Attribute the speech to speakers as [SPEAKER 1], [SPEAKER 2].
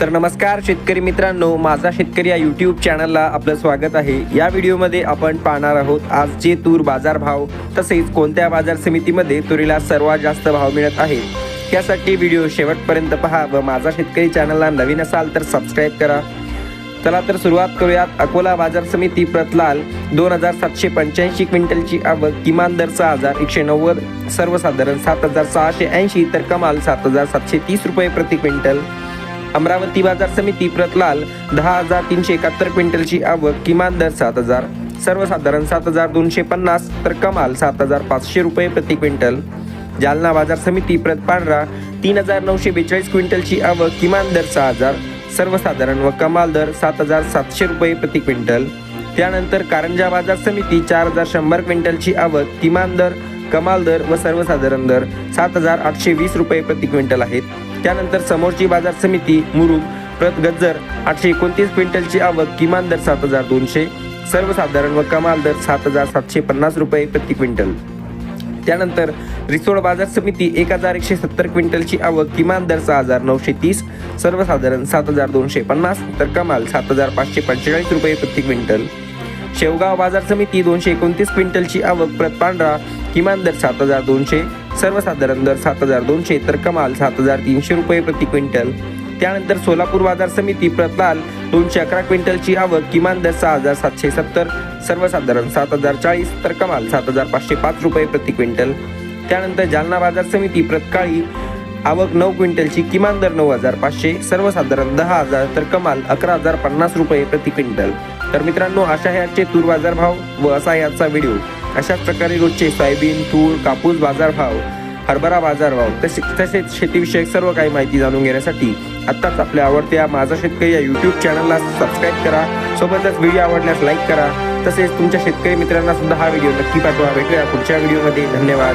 [SPEAKER 1] तर नमस्कार शेतकरी मित्रांनो माझा शेतकरी या यूट्यूब चॅनलला आपलं स्वागत आहे. या व्हिडिओमध्ये आपण पाहणार आहोत आजचे तूर बाजारभाव तसेच कोणत्या बाजार समितीमध्ये तुरीला सर्वात जास्त भाव मिळत आहे त्यासाठी व्हिडिओ शेवटपर्यंत पहा व माझा शेतकरी चॅनलला नवीन असाल तर सबस्क्राईब करा. चला तर सुरुवात करूयात. अकोला बाजार समिती प्रतलाल दोन हजार सातशे पंच्याऐंशी क्विंटलची आवक किमान दर सहा हजार एकशे नव्वद सर्वसाधारण सात हजार सहाशे ऐंशी तर कमाल सात हजार सातशे तीस रुपये प्रति क्विंटल. अमरावती बाजार समिती प्रतलाल दहा हजार तीनशे एकाहत्तर क्विंटलची आवक किमान दर सात हजार. सर्वसाधारण सात हजार दोनशे पन्नास तर कमाल सात हजार पाचशे रुपये प्रति क्विंटल. जालना बाजार समिती प्रत पांढरा तीन हजार नऊशे बेचाळीस क्विंटलची आवक किमान दर सहा हजार. सर्वसाधारण व कमाल दर सात हजार सातशे रुपये प्रति क्विंटल. त्यानंतर कारंजा बाजार समिती चार हजार शंभर क्विंटलची आवक किमान दर कमाल दर व सर्वसाधारण दर सात हजार आठशे वीस रुपये प्रति क्विंटल आहेत. त्यानंतर समोरची बाजार समिती मुरुम प्रत गज्जर आठशे एकोणतीस क्विंटलची आवक किमान दर सात हजार दोनशे सर्वसाधारण व कमाल दर सात हजार सातशे पन्नास रुपये प्रति क्विंटल. त्यानंतर रिसोड बाजार समिती एक हजार एकशे सत्तर क्विंटलची आवक किमान दर सहा हजार नऊशे तीस सर्वसाधारण सात हजार दोनशे पन्नास तर कमाल सात हजार पाचशे पंचेचाळीस रुपये प्रति क्विंटल. शेवगाव बाजार समिती दोनशे एकोणतीस क्विंटलची आवक प्रत पांढरा किमान दर सात हजार दोनशे सर्वसाधारण दर सात हजार दोनशे तर कमाल सात हजार तीनशे रुपये प्रति क्विंटल. त्यानंतर सोलापूर बाजार समिती प्रतलाल दोनशे अकरा क्विंटलची आवक किमान दर सहा हजार सातशे सत्तर. सर्वसाधारण सात हजार चाळीस तर कमाल सात हजार पाचशे पाच रुपये प्रति क्विंटल. त्यानंतर जालना बाजार समिती प्रतकाळी आवक नऊ क्विंटलची किमान दर नऊ हजार पाचशे. सर्वसाधारण दहा हजार तर कमाल अकरा हजार पन्नास रुपये प्रति क्विंटल. तर मित्रांनो अशा ह्याचे आजचे तूर बाजार भाव व असा आहे आजचा व्हिडिओ. अशाच प्रकारे रोजचे सोयाबीन तूर कापूस बाजारभाव हरभरा बाजारभाव तसे तसेच शेतीविषयक सर्व काही माहिती जाणून घेण्यासाठी आत्ताच आपल्या आवडत्या माझा शेतकरी या यूट्यूब चॅनलला सबस्क्राईब करा. सोबतच व्हिडिओ आवडल्यास लाईक करा. तसेच तुमच्या शेतकरी मित्रांना सुद्धा हा व्हिडिओ नक्की पाठवा. भेटूया पुढच्या व्हिडिओमध्ये धन्यवाद.